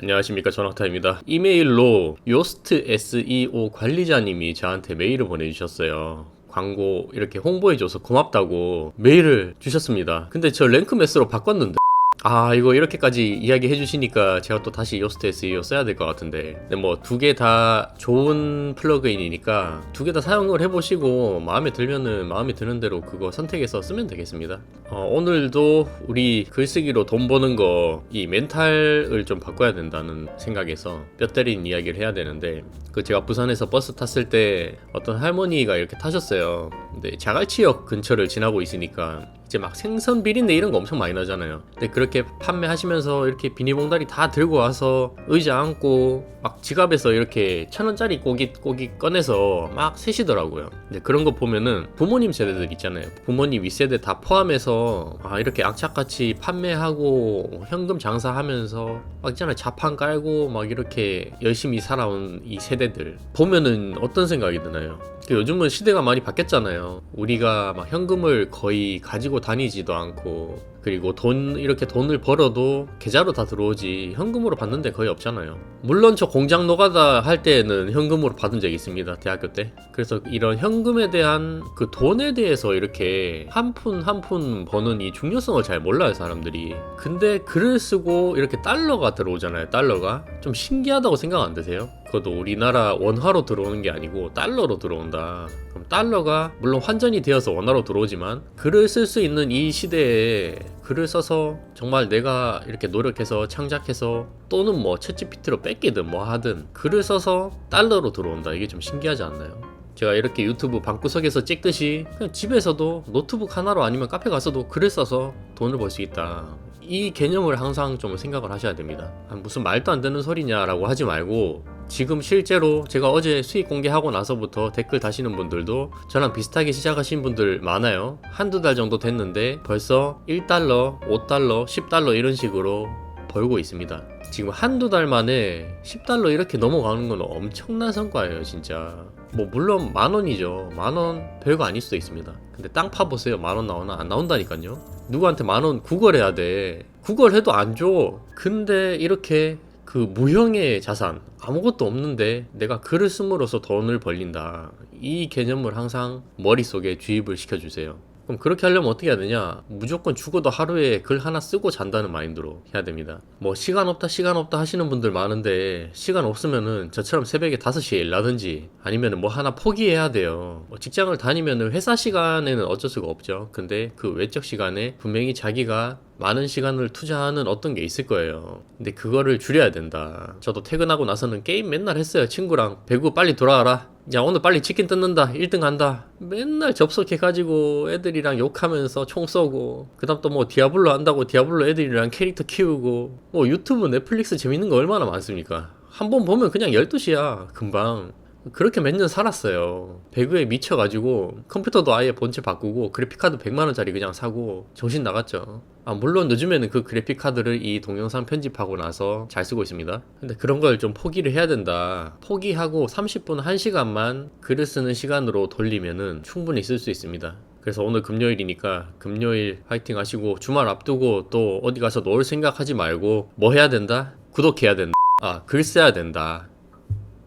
안녕하십니까 전학타입니다. 이메일로 요스트 SEO 관리자님이 저한테 메일을 보내주셨어요. 광고 이렇게 홍보해줘서 고맙다고 메일을 주셨습니다. 근데 저 랭크 매스로 바꿨는데 아 이거 이렇게까지 이야기해 주시니까 제가 또 다시 요스트 SEO 써야 될 것 같은데. 근데 뭐 두 개 다 좋은 플러그인이니까 두 개 다 사용을 해보시고 마음에 들면은 마음에 드는 대로 그거 선택해서 쓰면 되겠습니다. 어, 오늘도 우리 글쓰기로 돈 버는 거 이 멘탈을 좀 바꿔야 된다는 생각에서 뼈 때린 이야기를 해야 되는데 그 제가 부산에서 버스 탔을 때 어떤 할머니가 이렇게 타셨어요. 근데 자갈치역 근처를 지나고 있으니까 이제 막 생선 비린내 이런 거 엄청 많이 나잖아요. 근데 그렇게 판매하시면서 이렇게 비닐봉다리 다 들고 와서 의자 앉고 막 지갑에서 이렇게 천 원짜리 고기 고기 꺼내서 막 세시더라고요. 근데 그런 거 보면은 부모님 세대들 있잖아요. 부모님 윗세대 다 포함해서 아 이렇게 악착같이 판매하고 현금 장사하면서 막 있잖아요. 자판 깔고 막 이렇게 열심히 살아온 이 세대들 보면은 어떤 생각이 드나요? 그 요즘은 시대가 많이 바뀌었잖아요. 우리가 막 현금을 거의 가지고 다니지도 않고 그리고 돈 이렇게 돈을 벌어도 계좌로 다 들어오지 현금으로 받는 데 거의 없잖아요. 물론 저 공장 노가다 할 때는 현금으로 받은 적이 있습니다. 대학교 때. 그래서 이런 현금에 대한 그 돈에 대해서 이렇게 한 푼 한 푼 버는 이 중요성을 잘 몰라요, 사람들이. 근데 글을 쓰고 이렇게 달러가 들어오잖아요. 달러가. 좀 신기하다고 생각 안 드세요? 그것도 우리나라 원화로 들어오는 게 아니고 달러로 들어온다. 그럼 달러가 물론 환전이 되어서 원화로 들어오지만 글을 쓸 수 있는 이 시대에 글을 써서 정말 내가 이렇게 노력해서 창작해서 또는 뭐 챗GPT로 뺏기든 뭐 하든 글을 써서 달러로 들어온다. 이게 좀 신기하지 않나요? 제가 이렇게 유튜브 방구석에서 찍듯이 그냥 집에서도 노트북 하나로 아니면 카페 가서도 글을 써서 돈을 벌 수 있다. 이 개념을 항상 좀 생각을 하셔야 됩니다. 아, 무슨 말도 안 되는 소리냐라고 하지 말고 지금 실제로 제가 어제 수익 공개하고 나서부터 댓글 다시는 분들도 저랑 비슷하게 시작하신 분들 많아요. 한두 달 정도 됐는데 벌써 1달러, 5달러, 10달러 이런 식으로 벌고 있습니다. 지금 한두 달 만에 10달러 이렇게 넘어가는 건 엄청난 성과예요, 진짜. 뭐 물론 만 원이죠. 만 원 별거 아닐 수도 있습니다. 근데 땅 파보세요. 만 원 나오나 안 나온다니까요. 누구한테 만 원 구걸해야 돼. 구걸해도 안 줘. 근데 이렇게 그 무형의 자산 아무것도 없는데 내가 글을 씀으로써 돈을 벌린다. 이 개념을 항상 머릿속에 주입을 시켜주세요. 그럼 그렇게 하려면 어떻게 해야 되냐? 무조건 죽어도 하루에 글 하나 쓰고 잔다는 마인드로 해야 됩니다. 뭐 시간 없다 시간 없다 하시는 분들 많은데 시간 없으면은 저처럼 새벽에 5시에 일나든지 아니면은 뭐 하나 포기해야 돼요. 뭐 직장을 다니면은 회사 시간에는 어쩔 수가 없죠. 근데 그 외적 시간에 분명히 자기가 많은 시간을 투자하는 어떤 게 있을 거예요. 근데 그거를 줄여야 된다. 저도 퇴근하고 나서는 게임 맨날 했어요. 친구랑 배구 빨리 돌아와라. 야 오늘 빨리 치킨 뜯는다. 1등 한다. 맨날 접속해가지고 애들이랑 욕하면서 총 쏘고 그 다음 또 뭐 디아블로 한다고 디아블로 애들이랑 캐릭터 키우고 뭐 유튜브 넷플릭스 재밌는 거 얼마나 많습니까? 한 번 보면 그냥 12시야 금방 그렇게 몇 년 살았어요 배구에 미쳐가지고 컴퓨터도 아예 본체 바꾸고 그래픽카드 100만원짜리 그냥 사고 정신 나갔죠 아, 물론 요즘에는 그 그래픽 카드를 이 동영상 편집하고 나서 잘 쓰고 있습니다. 근데 그런 걸 좀 포기를 해야 된다. 포기하고 30분 1시간만 글을 쓰는 시간으로 돌리면은 충분히 쓸 수 있습니다. 그래서 오늘 금요일이니까 금요일 화이팅 하시고 주말 앞두고 또 어디 가서 놀 생각하지 말고 뭐 해야 된다? 구독해야 된다. 아, 글 써야 된다.